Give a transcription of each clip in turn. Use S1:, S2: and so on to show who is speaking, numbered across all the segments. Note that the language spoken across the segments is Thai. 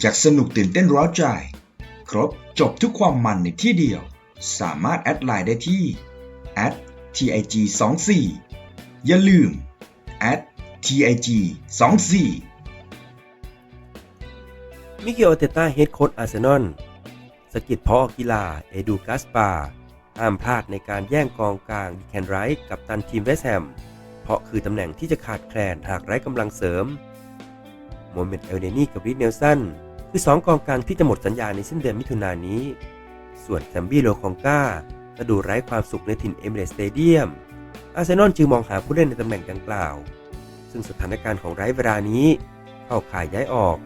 S1: อยากสนุกตื่นเต้นร้าวใจ ครบจบทุกความมันในที่เดียว สามารถแอดไลน์ได้ที่ @tig 2 4อย่าลืม @tig 2 4
S2: มิเกลอเตต้าเฮดโค้ชอาร์เซนอลสกิดพอกีฬา เอดูกัสปาห้ามพลาดในการแย่งกองกลางดีแคนไรท์กับตันทีมเวสแฮม เพราะคือตำแหน่งที่จะขาดแคลนหากไร้กำลังเสริมโมเมนต์เอลเนนี่กับริกเนลสัน คือ 2 กองกลางที่จะหมดสัญญาในสิ้นเดือนมิถุนายนนี้ ส่วนแซมบี้โลคองกาก็ดูไร้ความสุขในถิ่นเอมิเรสสเตเดียม อาร์เซนอลจึงมองหาผู้เล่นในตำแหน่งดังกล่าว ซึ่งสถานการณ์ของไร้เวลานี้ เข้าข่ายย้ายออก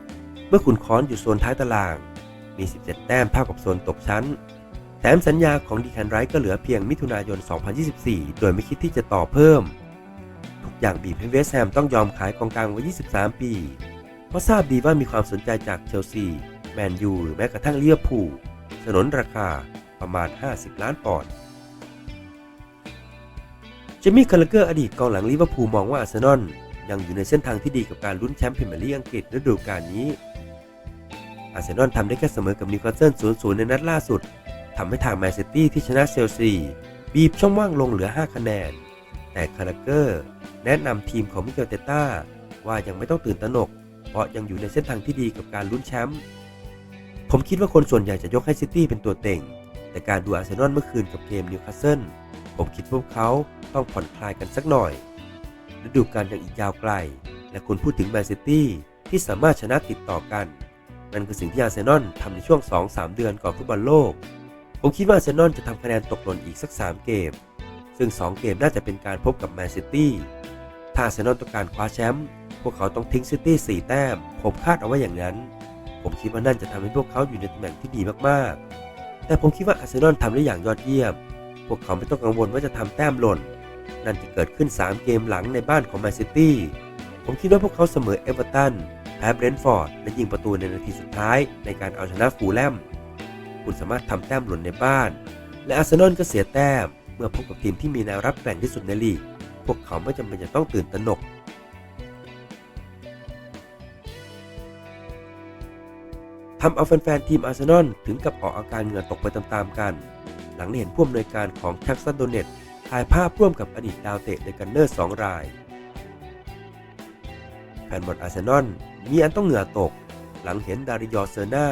S2: เมื่อขุนค้อนอยู่โซนท้ายตาราง มี 17 แต้มเท่ากับโซนตกชั้น แถมสัญญาของดีแคนไรก็เหลือเพียงมิถุนายน 2024 โดยไม่คิดที่จะต่อเพิ่ม ทุกอย่างบีบให้เวสแฮมต้องยอมขายกองกลางวัย 23 ปี เพราะทราบดีว่ามีความสนใจจากเชลซี แมนยู หรือแม้กระทั่งเลียพูสนนราคาประมาณ 50 ล้านปอนด์เจมี่คาร์ลเกอร์อดีตกองหลังลิเวอร์พูลมองว่าอาร์เซนอลยังอยู่ในเส้นทางที่ดีกับการลุ้นแชมป์พรีเมียร์ลีกอังกฤษฤดูกาลนี้ อาร์เซนอลทำได้แค่เสมอกับนิวคาสเซิล0-0 ในนัดล่าสุดทำให้ทางแมนซิตี้ที่ชนะเชลซีบีบช่องว่างลงเหลือ 5 คะแนน แต่คาร์ลเกอร์แนะนำทีมของมิเกลเตต้าว่ายังไม่ต้องตื่นตระหนก เพราะยังอยู่ในเส้นทางที่ดีกับการลุ้นแชมป์ผมคิดว่าคนส่วนใหญ่จะยกให้ซิตี้เป็นตัวเต็ง แต่การดูอาร์เซนอลเมื่อคืนกับเกมนิวคาสเซิลผมคิดว่าพวกเขาต้องผ่อนคลายกันสักหน่อยฤดูกาลยังอีกยาวไกล และคุณพูดถึงแมนซิตี้ที่สามารถชนะติดต่อกัน นั่นคือสิ่งที่อาร์เซนอลทำในช่วง 2-3 เดือนก่อนฟุตบอลโลก ผมคิดว่าอาร์เซนอลจะทำคะแนนตกหล่นอีกสัก 3 เกม ซึ่ง 2 เกมน่าจะเป็นการพบกับแมนซิตี้ถ้าอาร์เซนอลต้องการคว้าแชมป์ พวกเขาต้องทิ้งซิตี้4แต้ม ผมคาดเอาไว้อย่างนั้น ผมคิดว่านั่นจะทำให้พวกเขาอยู่ในตำแหน่งที่ดีมากๆ แต่ผมคิดว่าอาร์เซนอลทำได้อย่างยอดเยี่ยม พวกเขาไม่ต้องกังวลว่าจะทำแต้มหล่น นั่นจะเกิดขึ้น 3 เกมหลังในบ้านของแมนซิตี้ผมคิดว่าพวกเขาเสมอเอเวอร์ตันแพ้เบรนท์ฟอร์ดและยิงประตูในนาทีสุดท้ายในการเอาชนะฟูลแลมคุณสามารถทำแต้มหล่นในบ้าน และอาร์เซนอลก็เสียแต้ม เมื่อพบกับทีมที่มีแนวรับแกร่งที่สุดในลีก พวกเขาไม่จำเป็นจะต้องตื่นตระหนก ทำเอาแฟนๆทีมอาร์เซนอลถึงกับออกอาการเหงื่อตกไปตามๆกัน หลังได้เห็นผู้อำนวยการของแท็กซันโดเนตถ่ายภาพร่วมกับอดีตดาวเตะในกันเนอร์สองราย แฟนบอลอาร์เซนอลมีอันต้องเหงื่อตก หลังเห็นดาริยอเซอร์นา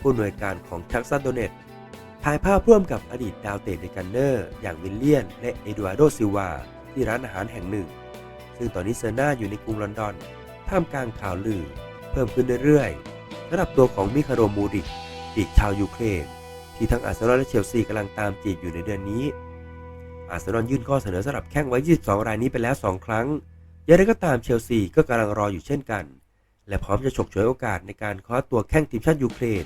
S2: ผู้อำนวยการของแท็กซันโดเนตถ่ายภาพร่วมกับอดีตดาวเตะในกันเนอร์ อย่างวิลเลียน และเอดูอาร์โดซิวาที่ร้านอาหารแห่งหนึ่ง ซึ่งตอนนี้เซอร์นาอยู่ในกรุงลอนดอน ท่ามกลางข่าวลือ เพิ่มขึ้นเรื่อยๆ สำหรับตัวของมิคาโรมูริกปีกชาวยูเครนที่ทั้งอาร์เซนอลและเชลซีกำลังตามจีบอยู่ในเดือนนี้ อาร์เซนอลยื่นข้อเสนอสำหรับแข้งไว้ 22 รายนี้ไปแล้ว 2 ครั้งอย่างไรก็ตามเชลซีก็กำลังรออยู่เช่นกัน และพร้อมจะฉกฉวยโอกาสในการคว้าตัวแข้งทีมชาติยูเครน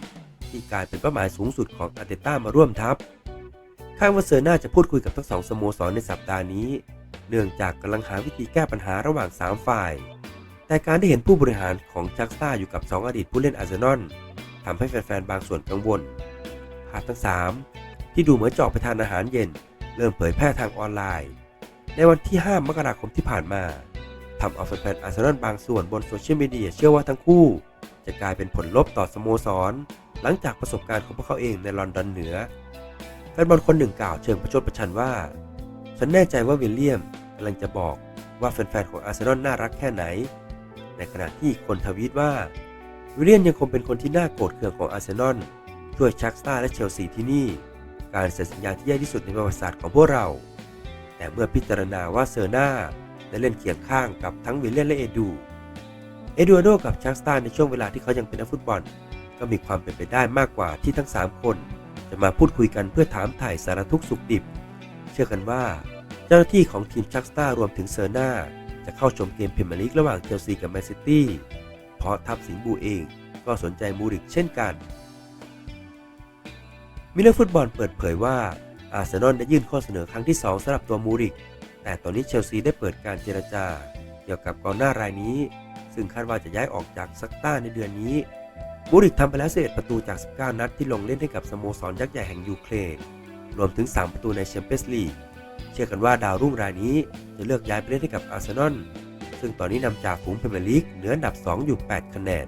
S2: ที่กลายเป็นเป้าหมายสูงสุดของอาร์เตต้ามาร่วมทัพคาดว่าเซอร์น่าจะพูดคุยกับทั้งสองสโมสรในสัปดาห์นี้ เนื่องจากกำลังหาวิธีแก้ปัญหาระหว่าง 3 ฝ่าย แต่การได้เห็นผู้บริหารของจักสตาอยู่กับ 2 อดีตผู้เล่นอาร์เซนอลทำให้แฟนๆ บางส่วนกังวลหากทั้ง 3 ที่ดูเหมือนจะออกไปทานอาหารเย็น เริ่มเผยแพร่ทางออนไลน์ ในวันที่ 5 มกราคมที่ผ่านมาทำเอาแฟนๆ อาร์เซนอลบางส่วนบนโซเชียลมีเดียเชื่อว่าทั้งคู่ จะกลายเป็นผลลบต่อสโมสร หลังจากประสบการณ์ของพวกเขาเองในลอนดอนเหนือแฟนบอลคนหนึ่งกล่าวเชิงประชดประชันว่า ฉันแน่ใจว่าวิลเลียมกำลังจะบอกว่าแฟนๆ ของอาร์เซนอลน่ารักแค่ไหน ในขณะที่คนทวีตว่า วิลเลียมยังคงเป็นคนที่น่าโกรธเคืองของอาร์เซนอลช่วยชักสตาร์และเชลซีที่นี่ การเซ็นสัญญาที่แย่ที่สุดในประวัติศาสตร์ของพวกเรา แต่เมื่อพิจารณาว่าเซอร์นาได้เล่นเคียงข้างกับทั้งวิลเลียนและเอดูเอดูอาร์โดกับชักสตาร์ในช่วงเวลาที่เขายังเป็นนักฟุตบอล ก็มีความเป็นไปได้มากกว่าที่ทั้ง 3 คน จะมาพูดคุยกันเพื่อถามถ่ายสารทุกข์สุขดิบ เชื่อกันว่า เจ้าหน้าที่ของทีมชักสตาร์รวมถึงเซอร์นา จะเข้าชมเกมพรีเมียร์ลีกระหว่างเชลซีกับแมนซิตี้ เพราะทัพสิงห์บูเองก็สนใจมูริกเช่นกัน มิเลอร์ฟุตบอลเปิดเผยว่าอาร์เซนอลได้ยื่นข้อเสนอครั้งที่ 2สำหรับตัวมูริก แต่ตอนนี้เชลซีได้เปิดการเจรจา เกี่ยวกับกองหน้ารายนี้ ซึ่งคาดว่าจะย้ายออกจากซักต้าในเดือนนี้ มูริกทำไปแล้ว11ประตูจาก 19 นัดที่ลงเล่นให้กับสโมสรยักษ์ใหญ่แห่งยูเครน รวมถึง 3 ประตูในแชมเปี้ยนส์ลีก เชื่อกันว่าดาวรุ่งรายนี้จะเลือกย้ายไปเล่นให้กับอาร์เซนอลซึ่งตอนนี้นำจากฝูงพรีเมียร์ลีกเหนืออันดับ 2 อยู่ 8 คะแนน